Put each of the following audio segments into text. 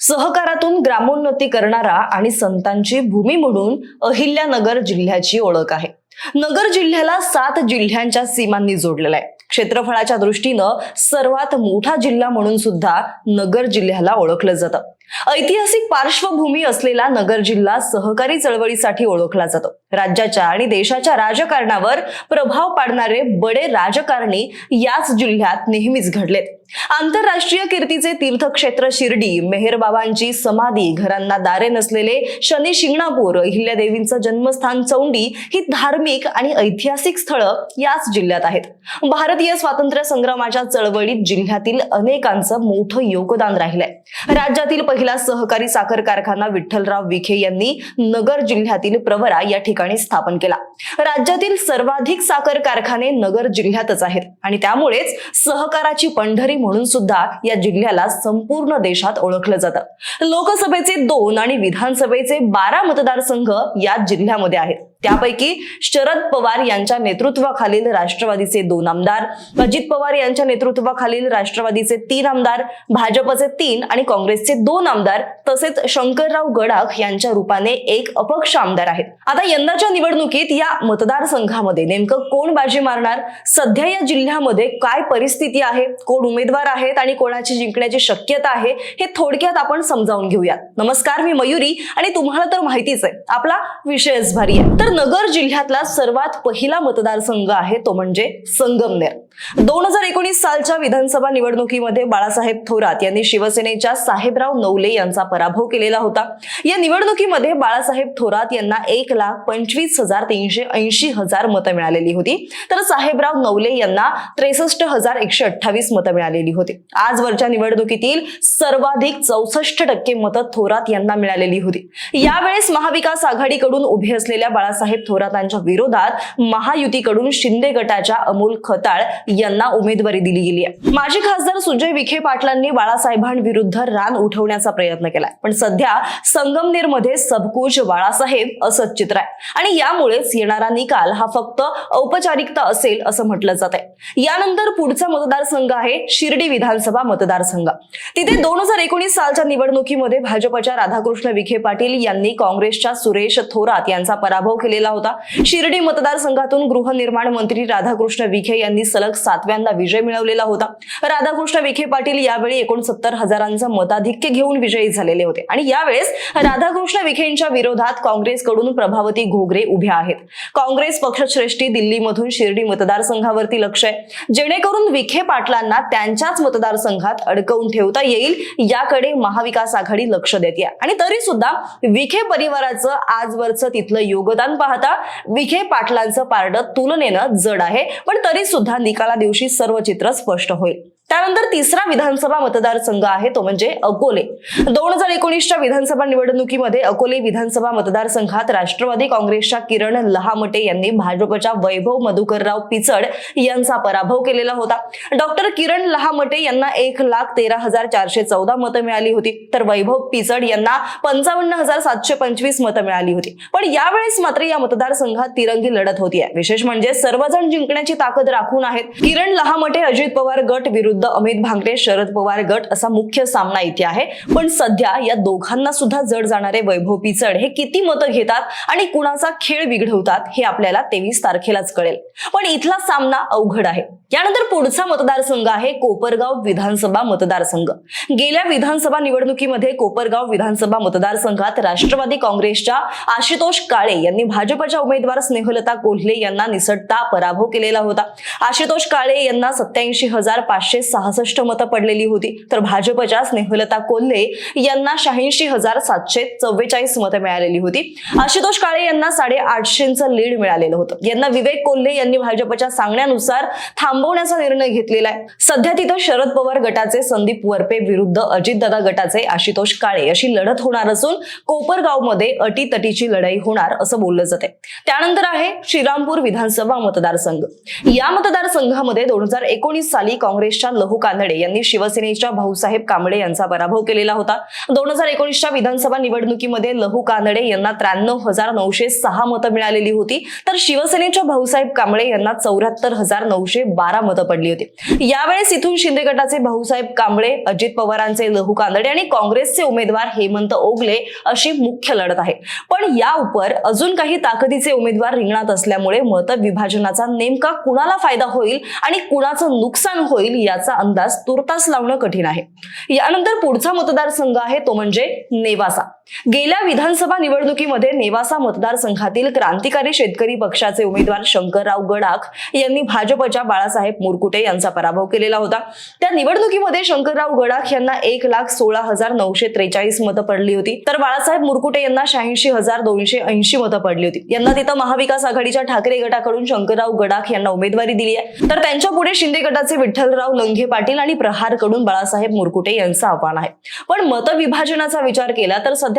सहकारातून ग्रामोन्नती करणारा आणि संतांची भूमी म्हणून अहिल्यानगर जिल्ह्याची ओळख आहे. नगर जिल्ह्याला सात जिल्ह्यांच्या सीमांनी जोडलेला आहे. क्षेत्रफळाच्या दृष्टीनं सर्वात मोठा जिल्हा म्हणून सुद्धा नगर जिल्ह्याला ओळखलं जातं. ऐतिहासिक पार्श्वभूमी असलेला नगर जिल्हा सहकारी चळवळीसाठी ओळखला जातो. राज्याच्या आणि देशाच्या राजकारणावर प्रभाव पाडणारे बडे राजकारणी याच जिल्ह्यात नेहमीच घडलेत. आंतरराष्ट्रीय कीर्तीचे तीर्थक्षेत्र शिर्डी मेहेरबाबांची समाधी घरांना दारे नसलेले शनी शिंगणापूर अहिल्यादेवींचं जन्मस्थान चौंडी ही धार्मिक आणि ऐतिहासिक स्थळं याच जिल्ह्यात आहेत. भारतीय स्वातंत्र्य संग्रामाच्या चळवळीत जिल्ह्यातील अनेकांचं मोठं योगदान राहिलंय. राज्यातील पहिला सहकारी साखर कारखाना विठ्ठलराव विखे यांनी नगर जिल्ह्यातील प्रवरा या ठिकाणी स्थापन केला. राज्यातील सर्वाधिक साखर कारखाने नगर जिल्ह्यातच आहेत आणि त्यामुळेच सहकाराची पंढरी म्हणून सुद्धा या जिल्ह्याला संपूर्ण देशात ओळखलं जातं. लोकसभेचे दोन आणि विधानसभेचे बारा मतदारसंघ या जिल्ह्यामध्ये आहेत. त्यापैकी शरद पवार यांच्या नेतृत्वाखालील राष्ट्रवादीचे दोन आमदार अजित पवार यांच्या नेतृत्वाखालील राष्ट्रवादीचे तीन आमदार भाजपचे तीन आणि काँग्रेसचे दोन आमदार तसेच शंकरराव गडाख यांच्या रूपाने एक अपक्ष आमदार आहेत. आता यंदाच्या निवडणुकीत या मतदारसंघामध्ये नेमकं कोण बाजी मारणार? सध्या या जिल्ह्यामध्ये काय परिस्थिती आहे? कोण उमेदवार आहेत आणि कोणाची जिंकण्याची शक्यता आहे? हे थोडक्यात आपण समजावून घेऊयात. नमस्कार मी मयुरी आणि तुम्हाला तर माहितीच आहे. आपला विषयच भारी आहे. तर नगर जिल्ह्यातला सर्वात पहिला मतदारसंघ आहे तो म्हणजे संगमनेर. दोन हजार एकोणीस सालच्या विधानसभा निवडणुकीमध्ये बाळासाहेब थोरात यांनी शिवसेनेच्या साहेबराव नवले यांचा पराभव केलेला होता. या निवडणुकीमध्ये बाळासाहेब थोरात यांना एक लाख पंचवीस हजार तीनशे ऐंशी हजार मतं मिळालेली होती. तर साहेबराव नवले यांना त्रेसष्ट हजार एकशे अठ्ठावीस मतं मिळालेली होती. आजवरच्या निवडणुकीतील सर्वाधिक चौसष्ट टक्के मतं थोरात यांना मिळालेली होती. यावेळेस महाविकास आघाडीकडून उभे असलेल्या बाळा बाळासाहेब थोरातांच्या विरोधात महायुतीकडून शिंदे गटाच्या अमोल खताळ यांना उमेदवारी दिली गेली आहे. माजी खासदार सुजय विखे पाटलांनी बाळासाहेबांविरुद्ध रान उठवण्याचा प्रयत्न केलाय. पण सध्या संगमनेरमध्ये सबकुच बाळासाहेब असंच चित्र आहे. आणि यामुळेच येणारा निकाल हा फक्त औपचारिकता असेल असं म्हटलं जात आहे यानंतर पुढचा मतदारसंघ आहे शिर्डी विधानसभा मतदारसंघ. तिथे दोन हजार एकोणीस सालच्या निवडणुकीमध्ये भाजपच्या राधाकृष्ण विखे पाटील यांनी काँग्रेसच्या सुरेश थोरात यांचा पराभव केलेला होता. शिर्डी मतदारसंघातून गृहनिर्माण मंत्री राधाकृष्ण विखे यांनी सलग सातव्यांदा विजय मिळवलेला होता. राधाकृष्ण विखे पाटील यावेळी एकोणसत्तर हजारांचं मताधिक्य घेऊन विजयी झालेले होते. आणि यावेळेस राधाकृष्ण विखेंच्या विरोधात काँग्रेसकडून प्रभावती घोगरे उभ्या आहेत. काँग्रेस पक्षश्रेष्ठी दिल्लीमधून शिर्डी मतदारसंघावरती लक्ष आहे. जेणेकरून विखे पाटलांना त्यांच्याच मतदारसंघात अडकवून ठेवता येईल याकडे महाविकास आघाडी लक्ष देते आणि तरी सुद्धा विखे परिवाराचं आजवरचं तिथलं योगदान पाहता विखे पाटलांचं पारडं तुलनेनं जड आहे. पण तरी सुद्धा निकाला दिवशी सर्व चित्र स्पष्ट होईल. त्यानंतर तिसरा विधानसभा मतदारसंघ आहे तो म्हणजे अकोले. दोन हजार एकोणीसच्या विधानसभा निवडणुकीमध्ये अकोले विधानसभा मतदारसंघात राष्ट्रवादी काँग्रेसच्या किरण लहामटे यांनी भाजपच्या वैभव मधुकरराव पिचड यांचा पराभव केलेला होता. डॉक्टर किरण लहामटे यांना एक लाख तेरा हजार चारशे चौदा मतं मिळाली होती तर वैभव पिचड यांना पंचावन्न हजार सातशे पंचवीस मतं मिळाली होती. पण यावेळेस मात्र या मतदारसंघात तिरंगी लढत होतीये. विशेष म्हणजे सर्वजण जिंकण्याची ताकद राखून आहेत. किरण लहामटे अजित पवार गट विरुद्ध अमित भांगरे शरद पवार गट असा मुख्य सामना इथे आहे. पण सध्या या दोघांना सुद्धा जड जाणारे वैभव पिचड हे किती मतं घेतात आणि कुणाचा खेळ बिघडवतात हे आपल्याला तेवीस तारखेलाच कळेल. पण इथला सामना अवघड आहे. यानंतर पुढचा मतदारसंघ आहे कोपरगाव विधानसभा मतदारसंघ. गेल्या विधानसभा निवडणुकीमध्ये कोपरगाव विधानसभा मतदारसंघात राष्ट्रवादी काँग्रेसच्या आशुतोष काळे यांनी भाजपच्या उमेदवार स्नेहलता कोल्हे यांना निसटता पराभव केलेला होता. आशुतोष काळे यांना सत्याऐंशी हजार पाचशे सहासष्ट मतं पडलेली होती. तर भाजपच्या स्नेहलता कोल्हे यांना शहाऐंशी हजार सातशे चव्वेचाळीस मतं मिळालेली होती. आशुतोष काळे यांना साडे आठशेचं लीड मिळालेलं होतं. यांना विवेक कोल्हे यांनी भाजपच्या सांगण्यानुसार थांबवण्याचा निर्णय घेतलेला आहे. सध्या तिथं शरद पवार गटाचे संदीप वरपे विरुद्ध अजितदादा गटाचे आशुतोष काळे अशी लढत होणार असून कोपरगावमध्ये अटीतटीची लढाई होणार असं बोललं जाते त्यानंतर आहे श्रीरामपूर विधानसभा मतदारसंघ. या मतदारसंघामध्ये दोन हजार एकोणीस साली काँग्रेसच्या लहू कानडे यांनी शिवसेनेच्या भाऊसाहेब कांबळे यांचा पराभव केलेला होता. दोन हजार एकोणीसच्या विधानसभा निवडणुकीमध्ये लहू कानडे यांना त्र्याण्णव हजार नऊशे सहा मतं मिळालेली होती. तर शिवसेनेच्या भाऊसाहेब कांबळे यांना चौऱ्याहत्तर हजार नऊशे बारा मतं पडली होती. यावेळेस इथून शिंदे गटाचे भाऊसाहेब कांबळे अजित पवारांचे लहू कानडे आणि काँग्रेसचे उमेदवार हेमंत ओगले अशी मुख्य लढत आहे. पण या उपर अजून काही ताकदीचे उमेदवार रिंगणात असल्यामुळे मतविभाजनाचा नेमका कुणाला फायदा होईल आणि कुणाचं नुकसान होईल याचा अंदाज तुर्तास लावणं कठीण आहे. यानंतर पुढचा मतदारसंघ आहे तो म्हणजे नेवासा. गेल्या विधानसभा निवडणुकीमध्ये नेवासा मतदारसंघातील क्रांतिकारी शेतकरी पक्षाचे उमेदवार शंकरराव गडाख यांनी भाजपच्या बाळासाहेब मुरकुटे यांचा पराभव केलेला होता. त्या निवडणुकीमध्ये शंकरराव गडाख यांना एक लाख सोळा हजार नऊशे त्रेचाळीस मतं पडली होती. तर बाळासाहेब मुरकुटे यांना शहाऐंशी हजार दोनशे ऐंशी मतं पडली होती. यांना तिथं महाविकास आघाडीच्या ठाकरे गटाकडून शंकरराव गडाख यांना उमेदवारी दिली आहे. तर त्यांच्या पुढे शिंदे गटाचे विठ्ठलराव लंघे पाटील आणि प्रहारकडून बाळासाहेब मुरकुटे यांचं आव्हान आहे. पण मतविभाजनाचा विचार केला तर सध्या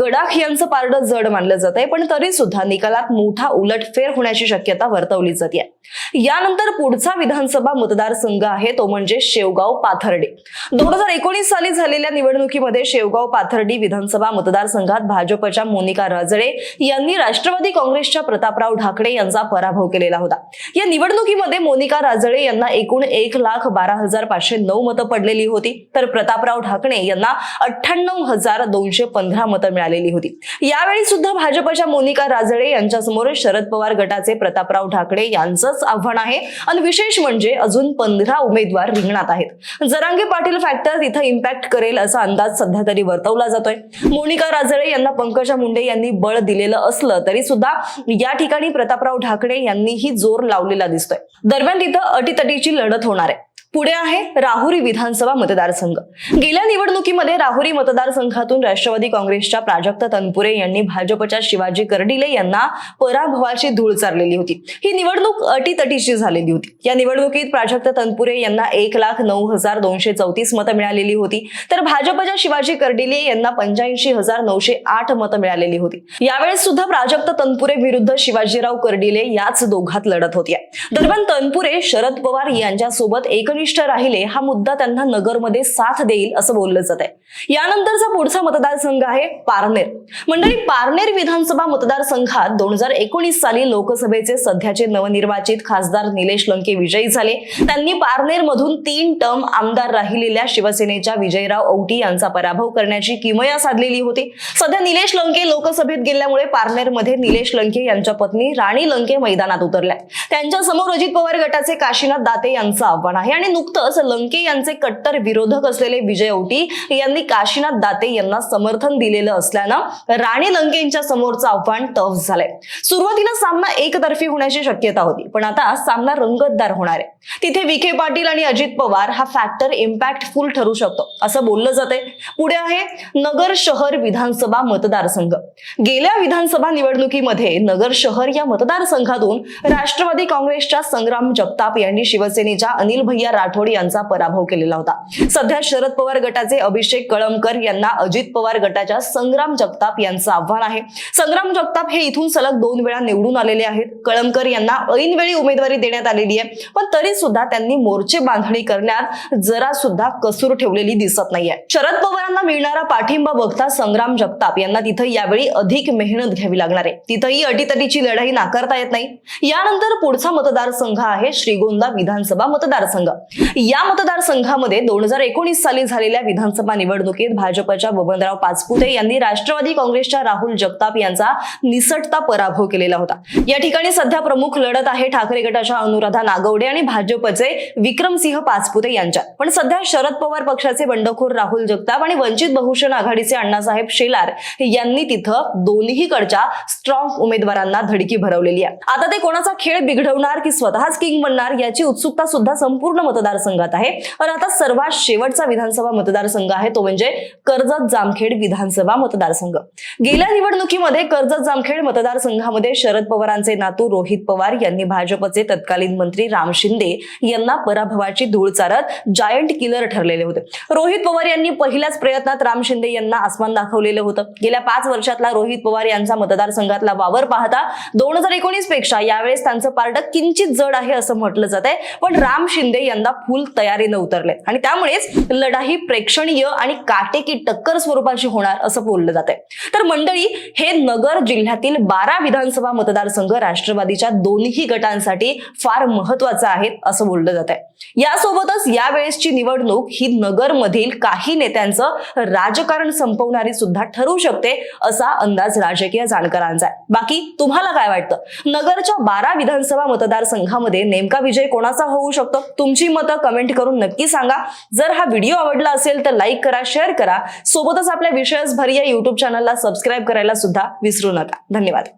गडाख यांचं पारडं जड मानलं जात आहे पण तरी सुद्धा निकालात मोठा उलटफेर होण्याची शक्यता वर्तवली जाते यानंतर पुढचा विधानसभा मतदारसंघ आहे तो म्हणजे शेवगाव पाथर्डी. दोन हजार एकोणीस साली झालेल्या निवडणुकीमध्ये शेवगाव पाथर्डी विधानसभा मतदारसंघात भाजपच्या मोनिका राजळे यांनी राष्ट्रवादी काँग्रेसच्या प्रतापराव ढाकणे यांचा पराभव केलेला होता. या निवडणुकीमध्ये मोनिका राजळे यांना एकूण एक लाख बारा हजार पाचशे नऊ मतं पडलेली होती तर प्रतापराव ढाकणे यांना अठ्ठ्याण्णव हजार दोनशे पंधरा मतं मिळालेली होती. यावेळी सुद्धा भाजपच्या मोनिका राजळे यांच्यासमोर शरद पवार गटाचे प्रतापराव ठाकरे यांचंच आव्हान आहे. आणि विशेष म्हणजे अजून पंधरा उमेदवार रिंगणात आहेत. जरांगे पाटील फॅक्टर इथं इम्पॅक्ट करेल असा अंदाज सध्या तरी वर्तवला जातोय. मोनिका राजळे यांना पंकजा मुंडे यांनी बळ दिलेलं असलं तरी सुद्धा या ठिकाणी प्रतापराव ठाकरे यांनीही जोर लावलेला दिसतोय. दरम्यान तिथं अटीतटीची लढत होणार आहे. पुढे आहे राहुरी विधानसभा मतदारसंघ. गेल्या निवडणुकीमध्ये राहुरी मतदारसंघातून राष्ट्रवादी काँग्रेसच्या प्राजक्त तनपुरे यांनी भाजपच्या शिवाजी कर्डिले यांना पराभवाची धूळ चारलेली होती. ही निवडणूक अटीतटीची झालेली होती. या निवडणुकीत प्राजक्त तनपुरे यांना एक लाख नऊ हजार दोनशे चौतीस मतं मिळालेली होती. तर भाजपच्या शिवाजी कर्डिले यांना पंच्याऐंशी हजार नऊशे आठ मतं मिळालेली होती. यावेळेस सुद्धा प्राजक्त तनपुरे विरुद्ध शिवाजीराव कर्डिले याच दोघात लढत होती दरम्यान तनपुरे शरद पवार यांच्यासोबत एकनिष्ठ राहिले हा मुद्दा त्यांना नगरमध्ये साथ देईल असं बोललं जात आहे यानंतरचा पुढचा मतदारसंघ आहे पारनेर. मंडळी पारनेर विधानसभा मतदारसंघात दोन हजार एकोणीस साली लोकसभेचे सध्याचे नवनिर्वाचित खासदार निलेश लंके विजयी झाले. त्यांनी पारनेर मधून तीन टर्म आमदार राहिलेल्या शिवसेनेच्या विजयराव औटी यांचा पराभव करण्याची किमया साधलेली होती. सध्या निलेश लंके लोकसभेत गेल्यामुळे पारनेरमध्ये निलेश लंके यांच्या पत्नी राणी लंके मैदानात उतरल्या. त्यांच्यासमोर अजित पवार गटाचे काशीनाथ दाते यांचं आव्हान आहे आणि नुकतंच लंके यांचे कट्टर विरोधक असलेले विजय औटी यांनी काशीनाथ दाते यांना समर्थन दिलेलं असल्यानं राणे लंके यांच्या समोरचं आव्हान टफ झालंय. सुरुवातीला सामना एकतर्फी होण्याची शक्यता होती पण आता सामना रंगतदार होणार आहे. तिथे विखे पाटील आणि अजित पवार हा फॅक्टर इम्पॅक्टफुल ठरू शकतो असं बोललं जाते पुढे आहे नगर शहर विधानसभा मतदारसंघ. गेल्या विधानसभा निवडणुकीमध्ये नगर शहर या मतदारसंघातून राष्ट्रवादी काँग्रेसच्या संग्राम जगताप यांनी शिवसेनेच्या अनिल भैया राठोड यांचा पराभव केलेला होता. सध्या शरद पवार गटाचे अभिषेक कळमकर यांना अजित पवार गटाच्या संग्राम जगताप यांचं आव्हान आहे. संग्राम जगताप हे इथून सलग दोन वेळा निवडून आलेले आहेत. कळमकर यांना ऐनवेळी उमेदवारी देण्यात आलेली आहे. पण तरी सुद्धा त्यांनी मोर्चे बांधणी करण्यात जरा सुद्धा कसूर ठेवलेली दिसत नाहीये. शरद पवारांना मिळणारा पाठिंबा बघता संग्राम जगताप यांना तिथं यावेळी अधिक मेहनत घ्यावी लागणार आहे. तिथंही अटीतटीची लढाई नाकारता येत नाही. यानंतर पुढचा मतदारसंघ आहे श्रीगोंदा विधानसभा मतदारसंघ. या मतदारसंघामध्ये दोन हजार एकोणीस साली झालेल्या विधानसभा निवडणुकीत भाजपच्या बबनराव पाचपुते यांनी राष्ट्रवादी काँग्रेसच्या राहुल जगताप यांचा निसटता पराभव केलेला होता. या ठिकाणी सध्या प्रमुख लढत आहे ठाकरे गटाच्या अनुराधा नागवडे आणि भाजपचे विक्रमसिंह पाचपुते यांच्यात पण सध्या शरद पवार पक्षाचे बंडखोर राहुल जगताप आणि वंचित बहुजन आघाडीचे अण्णासाहेब शेलार यांनी तिथं दोन्हीकडच्या स्ट्रॉंग उमेदवारांना धडकी भरवलेली आहे. आता ते कोणाचा खेळ बिघडवणार की स्वतःच किंग बनणार याची उत्सुकता सुद्धा संपूर्ण मतदारसंघात आहे. आणि आता सर्वात शेवटचा विधानसभा मतदारसंघ आहे तो म्हणजे कर्जत जामखेड विधानसभा मतदारसंघ. गेल्या निवडणुकीमध्ये कर्जत जामखेड मतदारसंघामध्ये शरद पवारांचे नातू रोहित पवार यांनी भाजपचे तत्कालीन मंत्री राम शिंदे यांना पराभवाची धूळ चारत जायंट किलर ठरलेले होते. रोहित पवार यांनी पहिल्याच प्रयत्नात राम शिंदे यांना आसमान दाखवलेलं होतं. गेल्या पाच वर्षातला रोहित पवार यांचा मतदारसंघातला वावर पाहता दोन हजार एकोणीसपेक्षा यावेळेस त्यांचं पारडं किंचित जड आहे असं म्हटलं जात आहे पण राम शिंदे यांना यंदा फुल तयारीनं उतरले. आणि त्यामुळेच लढाई प्रेक्षणीय आणि काटेकी टक्कर स्वरूपाची होणार असं बोललं जात आहे तर मंडळी हे नगर जिल्ह्यातील बारा विधानसभा मतदारसंघ राष्ट्रवादीच्या दोन्ही गटांसाठी फार महत्वाचं आहे असं बोललं जात आहे यासोबतच यावेळेसची निवडणूक ही नगरमधील काही नेत्यांचं राजकारण संपवणारी सुद्धा ठरू शकते असा अंदाज राजकीय जाणकारांचा आहे. बाकी तुम्हाला काय वाटतं? नगरच्या बारा विधानसभा मतदारसंघामध्ये नेमका विजय कोणाचा होऊ शकतो? तुमची मतं कमेंट करून नक्की सांगा. जर हा व्हिडिओ आवडला असेल तर लाईक करा शेअर करा. सोबतच आपल्या विषयच भरी या युट्यूब चॅनलला सबस्क्राईब करायला सुद्धा विसरू नका. धन्यवाद.